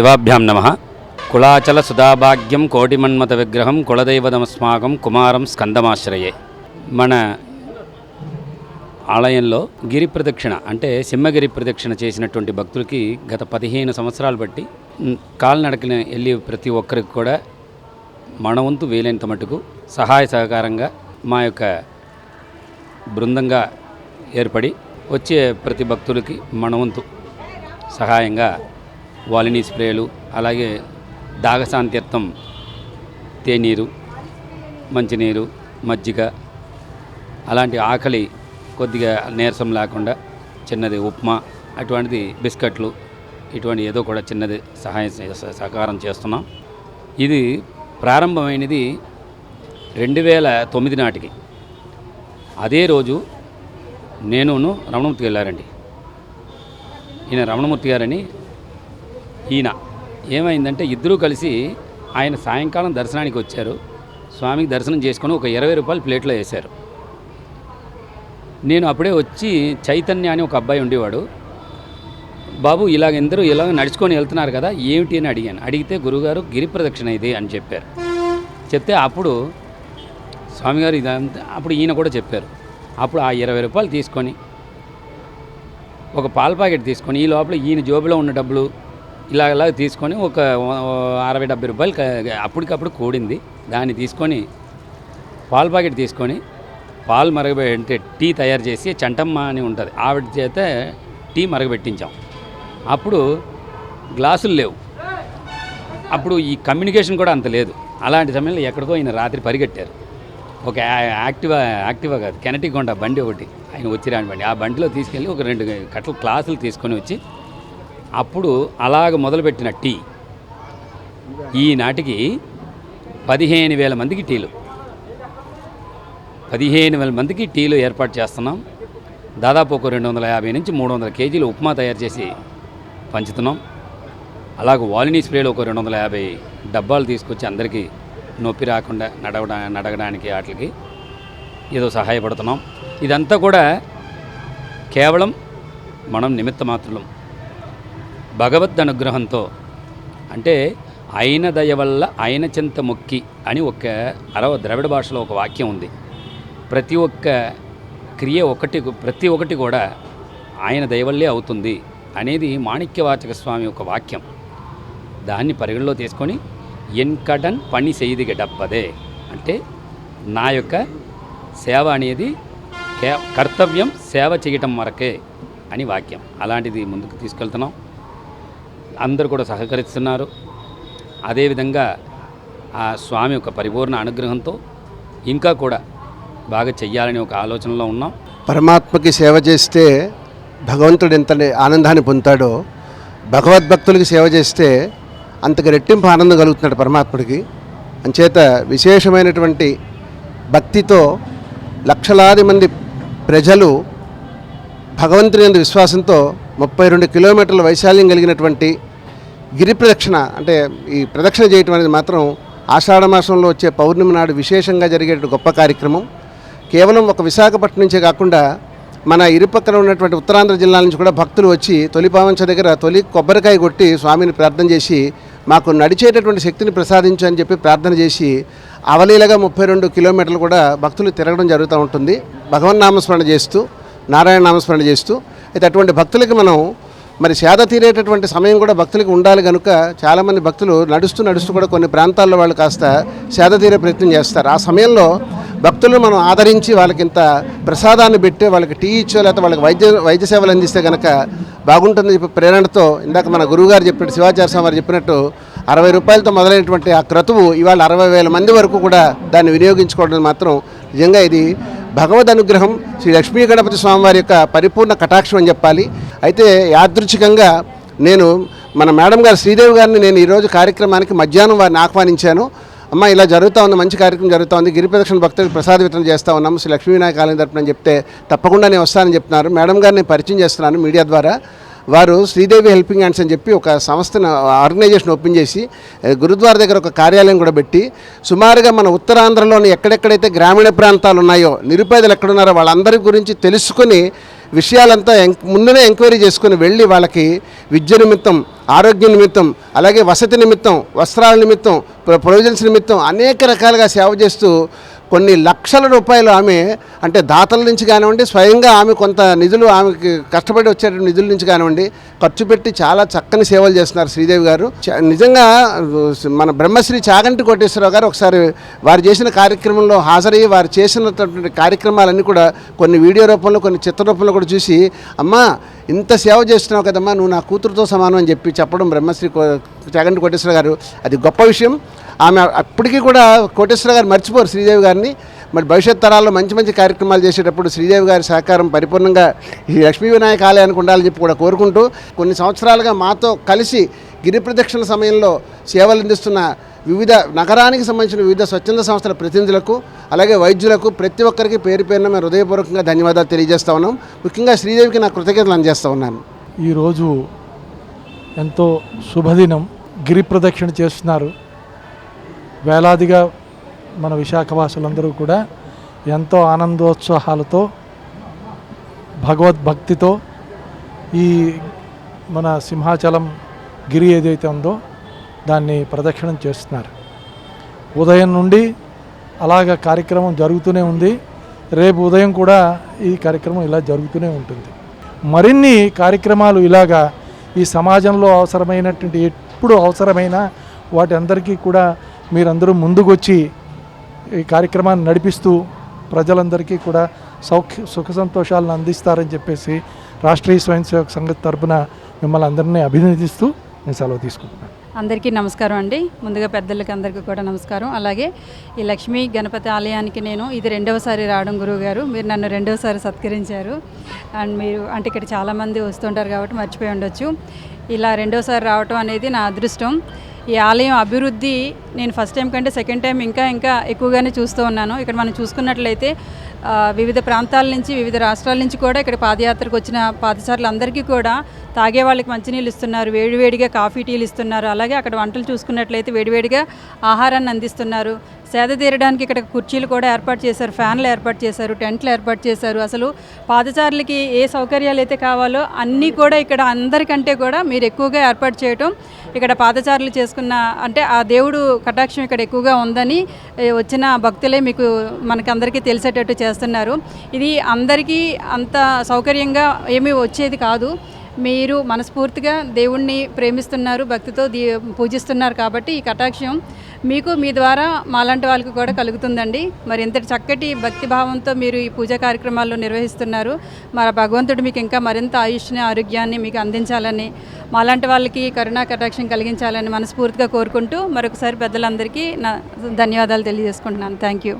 శివాభ్యాం నమ. కులాచల సుధాభాగ్యం కోటిమన్మత విగ్రహం కులదైవదమస్మాకం కుమారం స్కందమాశ్రయే. మన ఆలయంలో గిరి ప్రదక్షిణ అంటే సింహగిరి ప్రదక్షిణ చేసినటువంటి భక్తులకి గత పదిహేను సంవత్సరాలు బట్టి కాలినడకన వెళ్ళి ప్రతి ఒక్కరికి కూడా మన వంతు వీలైనంత మటుకు సహాయ సహకారంగా మా యొక్క బృందంగా ఏర్పడి వచ్చే ప్రతి భక్తులకి మన వంతు సహాయంగా వాలినీ స్ప్రేలు అలాగే దాగశాంతీర్థం తేనీరు మంచినీరు మజ్జిగ అలాంటి ఆకలి కొద్దిగా నీరసం లేకుండా చిన్నది ఉప్మా అటువంటిది బిస్కెట్లు ఇటువంటి ఏదో కూడా చిన్నది సహాయం సహకారం చేస్తున్నాం. ఇది ప్రారంభమైనది రెండు వేల తొమ్మిది నాటికి. అదే రోజు నేనును రమణమూర్తి వెళ్ళారండి. ఈయన రమణమూర్తి గారని ఈయన. ఏమైందంటే ఇద్దరూ కలిసి ఆయన సాయంకాలం దర్శనానికి వచ్చారు. స్వామికి దర్శనం చేసుకొని ఒక ఇరవై రూపాయలు ప్లేట్లో వేశారు. నేను అప్పుడే వచ్చి చైతన్య అని ఒక అబ్బాయి ఉండేవాడు. బాబు ఇలాగ ఎందరూ ఇలాగ నడుచుకొని వెళ్తున్నారు కదా ఏమిటి అని అడిగాను. అడిగితే గురుగారు గిరి ప్రదక్షిణ ఇది అని చెప్పారు. చెప్తే అప్పుడు స్వామిగారు ఇదంతా అప్పుడు ఈయన కూడా చెప్పారు. అప్పుడు ఆ ఇరవై రూపాయలు తీసుకొని ఒక పాల ప్యాకెట్ తీసుకొని ఈ లోపల ఈయన జోబులో ఉన్న డబ్బులు ఇలా ఇలా తీసుకొని ఒక అరవై డెబ్బై రూపాయలు అప్పటికప్పుడు కూడింది. దాన్ని తీసుకొని పాల ప్యాకెట్ తీసుకొని పాలు మరగబెట్టే అంటే టీ తయారు చేసి చంటమ్మ అని ఉంటుంది. ఆవిడ చేత టీ మరగబెట్టించాం. అప్పుడు గ్లాసులు లేవు. అప్పుడు ఈ కమ్యూనికేషన్ కూడా అంత లేదు. అలాంటి సమయంలో ఎక్కడికో ఆయన రాత్రి పరిగెట్టారు. ఒక యాక్టివా యాక్టివా కాదు కెనటిక్ కొండ బండి ఒకటి. ఆయన వచ్చి రాని బండి ఆ బండిలో తీసుకెళ్ళి ఒక రెండు కట్టలు క్లాసులు తీసుకొని వచ్చి అప్పుడు అలాగ మొదలుపెట్టిన టీ. ఈనాటికి పదిహేను వేల మందికి టీలు. పదిహేను వేల మందికి టీలు ఏర్పాటు చేస్తున్నాం. దాదాపు ఒక రెండు వందల యాభై నుంచి మూడు వందల కేజీలు ఉప్మా తయారు చేసి పంచుతున్నాం. అలాగే వాలినీ స్ప్రేలో ఒక రెండు వందల యాభై డబ్బాలు తీసుకొచ్చి అందరికీ నొప్పి రాకుండా నడవడా నడగడానికి వాటికి ఏదో సహాయపడుతున్నాం. ఇదంతా కూడా కేవలం మనం నిమిత్త మాత్రులం. భగవద్ అనుగ్రహంతో అంటే ఆయన దయ వల్ల ఆయన చింత మొక్కి అని ఒక అరవ ద్రవిడ భాషలో ఒక వాక్యం ఉంది. ప్రతి ఒక్క క్రియ ఒకటి ప్రతి ఒక్కటి కూడా ఆయన దయవల్లే అవుతుంది అనేది మాణిక్యవాచక స్వామి ఒక వాక్యం. దాన్ని పరిగణలో తీసుకొని ఎన్కటన్ పని సెయ్యదిగ డబ్బదే. అంటే నా యొక్క సేవ అనేది కర్తవ్యం సేవ చేయటం వరకే అని వాక్యం. అలాంటిది ముందుకు తీసుకెళ్తున్నాం. అందరూ కూడా సహకరిస్తున్నారు. అదేవిధంగా ఆ స్వామి యొక్క పరిపూర్ణ అనుగ్రహంతో ఇంకా కూడా బాగా చెయ్యాలని ఒక ఆలోచనలో ఉన్నాం. పరమాత్మకి సేవ చేస్తే భగవంతుడు ఎంత ఆనందాన్ని పొందుతాడో భగవద్భక్తులకి సేవ చేస్తే అంతకు రెట్టింపు ఆనందం కలుగుతున్నాడు పరమాత్ముడికి. అంచేత విశేషమైనటువంటి భక్తితో లక్షలాది మంది ప్రజలు భగవంతుని విశ్వాసంతో ముప్పై రెండు కిలోమీటర్ల వైశాల్యం కలిగినటువంటి గిరి ప్రదక్షిణ అంటే ఈ ప్రదక్షిణ చేయటం అనేది మాత్రం ఆషాఢ మాసంలో వచ్చే పౌర్ణమి నాడు విశేషంగా జరిగే గొప్ప కార్యక్రమం. కేవలం ఒక విశాఖపట్నం నుంచే కాకుండా మన ఇరుపక్కన ఉన్నటువంటి ఉత్తరాంధ్ర జిల్లాల నుంచి కూడా భక్తులు వచ్చి తొలి పావంచ దగ్గర తొలి కొబ్బరికాయ కొట్టి స్వామిని ప్రార్థన చేసి మాకు నడిచేటటువంటి శక్తిని ప్రసాదించు అని చెప్పి ప్రార్థన చేసి అవలీలగా ముప్పై రెండు కిలోమీటర్లు కూడా భక్తులు తిరగడం జరుగుతూ ఉంటుంది. భగవన్ నామస్మరణ చేస్తూ నారాయణ నామస్మరణ చేస్తూ. అయితే అటువంటి భక్తులకి మనం మరి సేద తీరేటటువంటి సమయం కూడా భక్తులకి ఉండాలి కనుక చాలామంది భక్తులు నడుస్తూ నడుస్తూ కూడా కొన్ని ప్రాంతాల్లో వాళ్ళు కాస్త సేద తీరే ప్రయత్నం చేస్తారు. ఆ సమయంలో భక్తులను మనం ఆదరించి వాళ్ళకి ఇంత ప్రసాదాన్ని పెట్టి వాళ్ళకి టీ ఇచ్చో లేకపోతే వాళ్ళకి వైద్య వైద్య సేవలు అందిస్తే కనుక బాగుంటుందని చెప్పి ప్రేరణతో ఇందాక మన గురువుగారు చెప్పినట్టు శివాచార్య స్వామి చెప్పినట్టు అరవై రూపాయలతో మొదలైనటువంటి ఆ క్రతువు ఇవాళ అరవై వేల మంది వరకు కూడా దాన్ని వినియోగించుకోవడం మాత్రం నిజంగా ఇది భగవద్ అనుగ్రహం శ్రీ లక్ష్మీ గణపతి స్వామివారి యొక్క పరిపూర్ణ కటాక్షం అని చెప్పాలి. అయితే యాదృచ్ఛికంగా నేను మన మేడం గారు శ్రీదేవి గారిని నేను ఈరోజు కార్యక్రమానికి మధ్యాహ్నం వారిని ఆహ్వానించాను. అమ్మ ఇలా జరుగుతూ ఉంది మంచి కార్యక్రమం జరుగుతూ ఉంది. గిరి ప్రదక్షిణ భక్తులకు ప్రసాద వితరణ చేస్తూ ఉన్నాము. శ్రీ లక్ష్మీవినాయక ఆలయం తరపున చెప్తే తప్పకుండా నేను వస్తానని చెప్తున్నారు. మేడం గారిని పరిచయం చేస్తున్నాను మీడియా ద్వారా. వారు శ్రీదేవి హెల్పింగ్ హ్యాండ్స్ అని చెప్పి ఒక సంస్థను ఆర్గనైజేషన్ ఓపెన్ చేసి గురుద్వార దగ్గర ఒక కార్యాలయం కూడా పెట్టి సుమారుగా మన ఉత్తరాంధ్రలోని ఎక్కడెక్కడైతే గ్రామీణ ప్రాంతాలు ఉన్నాయో నిరుపేదలు ఎక్కడున్నారో వాళ్ళందరి గురించి తెలుసుకొని విషయాలంతా ఎం- ముందునే ఎంక్వైరీ చేసుకుని వెళ్ళి వాళ్ళకి విద్య నిమిత్తం ఆరోగ్య నిమిత్తం అలాగే వసతి నిమిత్తం వస్త్రాల నిమిత్తం ప్రొవిజన్స్ నిమిత్తం అనేక రకాలుగా సేవ చేస్తూ కొన్ని లక్షల రూపాయలు ఆమె అంటే దాతల నుంచి కానివ్వండి స్వయంగా ఆమె కొంత నిధులు ఆమెకి కష్టపడి వచ్చే నిధుల నుంచి కానివ్వండి ఖర్చు పెట్టి చాలా చక్కని సేవలు చేస్తున్నారు శ్రీదేవి గారు. నిజంగా మన బ్రహ్మశ్రీ చాగంటి కోటేశ్వరరావు గారు ఒకసారి వారు చేసిన కార్యక్రమంలో హాజరయ్యి వారు చేసినటువంటి కార్యక్రమాలన్నీ కూడా కొన్ని వీడియో రూపంలో కొన్ని చిత్ర రూపంలో కూడా చూసి అమ్మా ఇంత సేవ చేస్తున్నావు కదమ్మా నువ్వు నా కూతురుతో సమానం అని చెప్పి చెప్పడం బ్రహ్మశ్రీ కో చాగంటి కోటేశ్వర గారు. అది గొప్ప విషయం. ఆమె అప్పటికీ కూడా కోటేశ్వర గారు మర్చిపోరు శ్రీదేవి గారిని. మరి భవిష్యత్ తరాల్లో మంచి మంచి కార్యక్రమాలు చేసేటప్పుడు శ్రీదేవి గారి సహకారం పరిపూర్ణంగా ఈ లక్ష్మీ వినాయక ఆలయానికి ఉండాలని చెప్పి కూడా కోరుకుంటూ కొన్ని సంవత్సరాలుగా మాతో కలిసి గిరి ప్రదక్షిణ సమయంలో సేవలు అందిస్తున్న వివిధ నగరానికి సంబంధించిన వివిధ స్వచ్ఛంద సంస్థల ప్రతినిధులకు అలాగే వైద్యులకు ప్రతి ఒక్కరికి పేరు పేరున మేము హృదయపూర్వకంగా ధన్యవాదాలు తెలియజేస్తా ఉన్నాం. ముఖ్యంగా శ్రీదేవికి నా కృతజ్ఞతలు అందజేస్తా ఉన్నాను. ఈరోజు ఎంతో శుభదినం. గిరి ప్రదక్షిణ చేస్తున్నారు. వేలాదిగా మన విశాఖవాసులందరూ కూడా ఎంతో ఆనందోత్సాహాలతో భగవద్భక్తితో ఈ మన సింహాచలం గిరి ఏదైతే ఉందో దాన్ని ప్రదక్షిణం చేస్తున్నారు. ఉదయం నుండి అలాగ కార్యక్రమం జరుగుతూనే ఉంది. రేపు ఉదయం కూడా ఈ కార్యక్రమం ఇలా జరుగుతూనే ఉంటుంది. మరిన్ని కార్యక్రమాలు ఇలాగా ఈ సమాజంలో అవసరమైనటువంటి ఎప్పుడు అవసరమైన వాటి అందరికీ కూడా మీరందరూ ముందుకొచ్చి ఈ కార్యక్రమాన్ని నడిపిస్తూ ప్రజలందరికీ కూడా సౌఖ్య సుఖ సంతోషాలను అందిస్తారని చెప్పేసి రాష్ట్రీయ స్వయం సేవక సంఘ తరపున మిమ్మల్ని అందరినీ అభినందిస్తూ నేను సెలవు తీసుకుంటున్నాను. అందరికీ నమస్కారం అండి. ముందుగా పెద్దలకి అందరికీ కూడా నమస్కారం. అలాగే ఈ లక్ష్మీ గణపతి ఆలయానికి నేను ఇది రెండవసారి రావడం గురువు గారు మీరు నన్ను రెండవసారి సత్కరించారు. అండ్ మీరు అంటే ఇక్కడ చాలామంది వస్తుంటారు కాబట్టి మర్చిపోయి ఉండొచ్చు. ఇలా రెండోసారి రావటం అనేది నా అదృష్టం. ఈ ఆలయం అభివృద్ధి నేను ఫస్ట్ టైం కంటే సెకండ్ టైం ఇంకా ఇంకా ఎక్కువగానే చూస్తూ ఉన్నాను. ఇక్కడ మనం చూసుకున్నట్లయితే వివిధ ప్రాంతాల నుంచి వివిధ రాష్ట్రాల నుంచి కూడా ఇక్కడ పాదయాత్రకు వచ్చిన పాదచారులు అందరికీ కూడా తాగే వాళ్ళకి మంచినీళ్ళు ఇస్తున్నారు వేడివేడిగా కాఫీ టీలు ఇస్తున్నారు. అలాగే అక్కడ వంటలు చూసుకున్నట్లయితే వేడివేడిగా ఆహారాన్ని అందిస్తున్నారు. సేద తీరడానికి ఇక్కడ కుర్చీలు కూడా ఏర్పాటు చేశారు ఫ్యాన్లు ఏర్పాటు చేశారు టెంట్లు ఏర్పాటు చేశారు. అసలు పాదచారులకి ఏ సౌకర్యాలు అయితే కావాలో అన్నీ కూడా ఇక్కడ అందరికంటే కూడా మీరు ఎక్కువగా ఏర్పాటు చేయటం ఇక్కడ పాదచారులు చేసుకున్న అంటే ఆ దేవుడు కటాక్షం ఇక్కడ ఎక్కువగా ఉందని వచ్చిన భక్తులే మీకు మనకందరికీ తెలిసేటట్టు చేస్తున్నారు. ఇది అందరికీ అంత సౌకర్యంగా ఏమీ వచ్చేది కాదు. మీరు మనస్ఫూర్తిగా దేవుణ్ణి ప్రేమిస్తున్నారు భక్తితో దీ పూజిస్తున్నారు కాబట్టి ఈ కటాక్షం మీకు మీ ద్వారా మాలాంటి వాళ్ళకి కూడా కలుగుతుందండి. మరి ఇంతటి చక్కటి భక్తి భావంతో మీరు ఈ పూజా కార్యక్రమాల్లో నిర్వహిస్తున్నారు. మరి భగవంతుడు మీకు ఇంకా మరింత ఆయుష్ని ఆరోగ్యాన్ని మీకు అందించాలని మాలాంటి వాళ్ళకి కరుణా కటాక్షం కలిగించాలని మనస్ఫూర్తిగా కోరుకుంటూ మరొకసారి పెద్దలందరికీ నా ధన్యవాదాలు తెలియజేసుకుంటున్నాను. Thank you